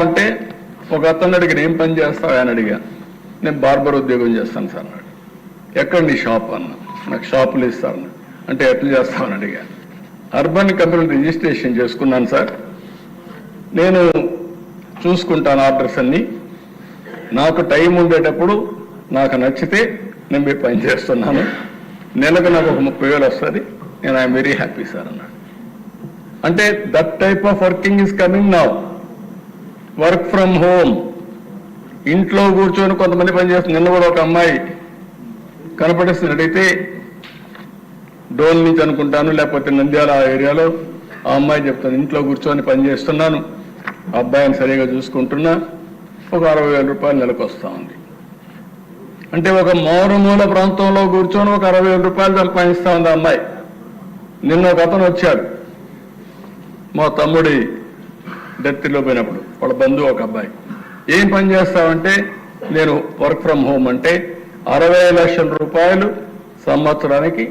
అంటే ఒక అతను అడిగిన ఏం పని చేస్తావు? అని అడిగా. నేను బార్బర్ ఉద్యోగం చేస్తాను సార్. అన్నాడు ఎక్కడ నీ షాప్ అన్న. నాకు షాపులు ఇస్తాను అంటే ఎట్లా చేస్తామని అడిగా. అర్బన్ కంపెనీ రిజిస్ట్రేషన్ చేసుకున్నాను సార్. నేను చూసుకుంటాను ఆర్డర్స్ అన్ని. నాకు టైం ఉండేటప్పుడు నాకు నచ్చితే నేను మీ పని చేస్తున్నాను. నెలకు నాకు ఒక ముప్పై వేలు వస్తుంది. నేను ఐఎమ్ వెరీ హ్యాపీ సార్ అన్నాడు. అంటే that type of working is coming now. Work from home. ఇంట్లో కూర్చొని కొంతమంది పనిచేస్తుంది నిన్న కూడా ఒక అమ్మాయి కనపడిస్తున్నట్టయితే డోల్ నుంచి అనుకుంటాను లేకపోతే నంద్యాల ఆ ఏరియాలో ఆ అమ్మాయి చెప్తాను ఇంట్లో కూర్చొని పనిచేస్తున్నాను అబ్బాయిని సరిగా చూసుకుంటున్నా. ఒక అరవై వేల రూపాయలు నెలకు వస్తూ ఉంది. అంటే ఒక మారుమూల ప్రాంతంలో కూర్చొని ఒక అరవై వేల రూపాయలు సంపాదిస్తూ ఉంది అమ్మాయి. నిన్న ఒక అతను వచ్చాడు. మా తమ్ముడి దత్తిలో పోయినప్పుడు వాళ్ళ బంధువు ఒక అబ్బాయి. ఏం పని చేస్తావంటే నేను వర్క్ ఫ్రమ్ హోమ్ అంటే అరవై లక్షల రూపాయలు సంవత్సరానికి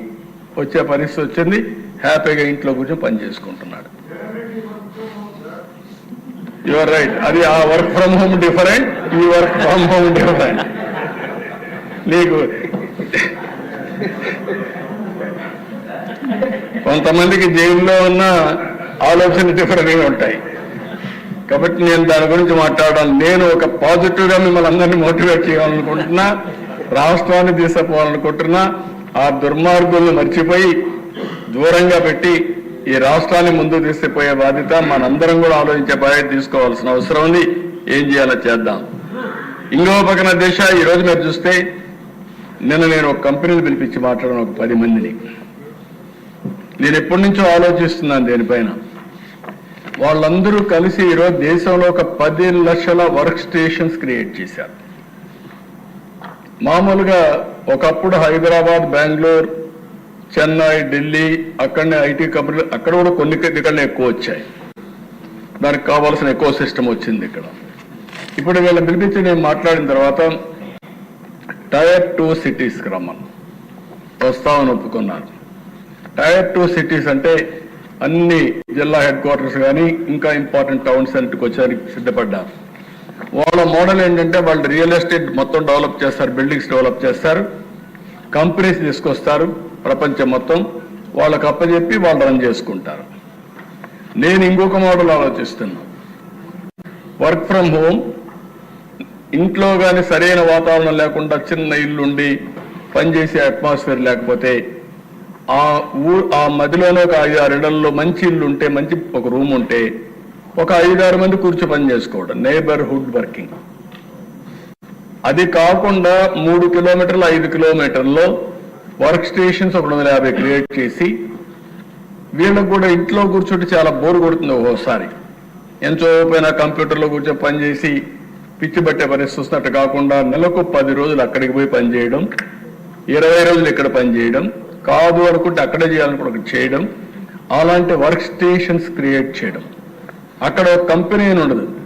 వచ్చే పరిస్థితి వచ్చింది హ్యాపీగా ఇంట్లో కూర్చొని పని చేసుకుంటున్నాడు. యువర్ రైట్ అది ఆ వర్క్ ఫ్రమ్ హోమ్ డిఫరెంట్ ఈ వర్క్ ఫ్రమ్ హోమ్ డిఫరెంట్ నీకు కొంతమందికి జైల్లో ఉన్న ఆలోచన డిఫరెంట్గా ఉంటాయి. కాబట్టి నేను దాని గురించి మాట్లాడాలి. నేను ఒక పాజిటివ్గా మిమ్మల్ని అందరినీ మోటివేట్ చేయాలనుకుంటున్నా రాష్ట్రాన్ని తీసుకుపోవాలనుకుంటున్నా ఆ దుర్మార్గుల్ని మర్చిపోయి దూరంగా పెట్టి ఈ రాష్ట్రాన్ని ముందు తీసుకుపోయే బాధ్యత మనందరం కూడా ఆలోచించే బాధ్యత తీసుకోవాల్సిన అవసరం ఉంది. ఏం చేయాలో చేద్దాం. ఇంకో పక్కన దేశ ఈ రోజు మీరు చూస్తే నిన్న నేను ఒక కంపెనీని పిలిపించి మాట్లాడాను ఒక పది మందిని. నేను ఎప్పటి నుంచో ఆలోచిస్తున్నాను దేనిపైన. వాళ్ళందరూ కలిసి ఈరోజు దేశంలో ఒక పది లక్షల వర్క్ స్టేషన్స్ క్రియేట్ చేశారు. మామూలుగా ఒకప్పుడు హైదరాబాద్ బెంగళూరు చెన్నై ఢిల్లీ అక్కడనే ఐటీ కంపెనీలు అక్కడ కూడా కొన్ని ఇక్కడనే ఎక్కువ వచ్చాయి. దానికి కావాల్సిన ఎక్కువ సిస్టమ్ వచ్చింది ఇక్కడ. ఇప్పుడు వీళ్ళ గురించి నేను మాట్లాడిన తర్వాత టైర్ టూ సిటీస్కి రమ్మను. వస్తామని ఒప్పుకున్నారు. టైర్ టూ సిటీస్ అంటే అన్ని జిల్లా హెడ్ క్వార్టర్స్ కానీ ఇంకా ఇంపార్టెంట్ టౌన్స్ అన్నిటికి వచ్చేసరికి సిద్ధపడ్డారు. వాళ్ళ మోడల్ ఏంటంటే వాళ్ళు రియల్ ఎస్టేట్ మొత్తం డెవలప్ చేస్తారు బిల్డింగ్స్ డెవలప్ చేస్తారు కంపెనీస్ తీసుకొస్తారు ప్రపంచం మొత్తం వాళ్ళకి అప్పచెప్పి వాళ్ళు రన్ చేసుకుంటారు. నేను ఇంకొక మోడల్ ఆలోచిస్తున్నా. వర్క్ ఫ్రమ్ హోమ్ ఇంట్లో కానీ సరైన వాతావరణం లేకుండా చిన్న ఇల్లుండి పనిచేసే అట్మాస్ఫియర్ లేకపోతే ఆ ఊ ఆ మధ్యలోనే ఒక ఐదు ఆరు ఇళ్ళలో మంచి ఇల్లు ఉంటే మంచి ఒక రూమ్ ఉంటే ఒక ఐదారు మంది కూర్చో పని చేసుకోవడం. నేబర్హుడ్ వర్కింగ్ అది కాకుండా మూడు కిలోమీటర్లు ఐదు కిలోమీటర్లో వర్క్ స్టేషన్స్ ఒక వందల యాభై క్రియేట్ చేసి వీళ్ళకు కూడా ఇంట్లో కూర్చుంటే చాలా బోర్ కొడుతుంది ఒక్కోసారి. ఎంతో కంప్యూటర్లో కూర్చో పనిచేసి పిచ్చి పట్టే పరిస్థితి వస్తున్నట్టు కాకుండా నెలకు పది రోజులు అక్కడికి పోయి పనిచేయడం ఇరవై రోజులు ఇక్కడ పనిచేయడం కాదు అనుకుంటే అక్కడే చేయాలనుకుంటే చేయడం అలాంటి వర్క్ స్టేషన్స్ క్రియేట్ చేయడం. అక్కడ కంపెనీ అని ఉండదు.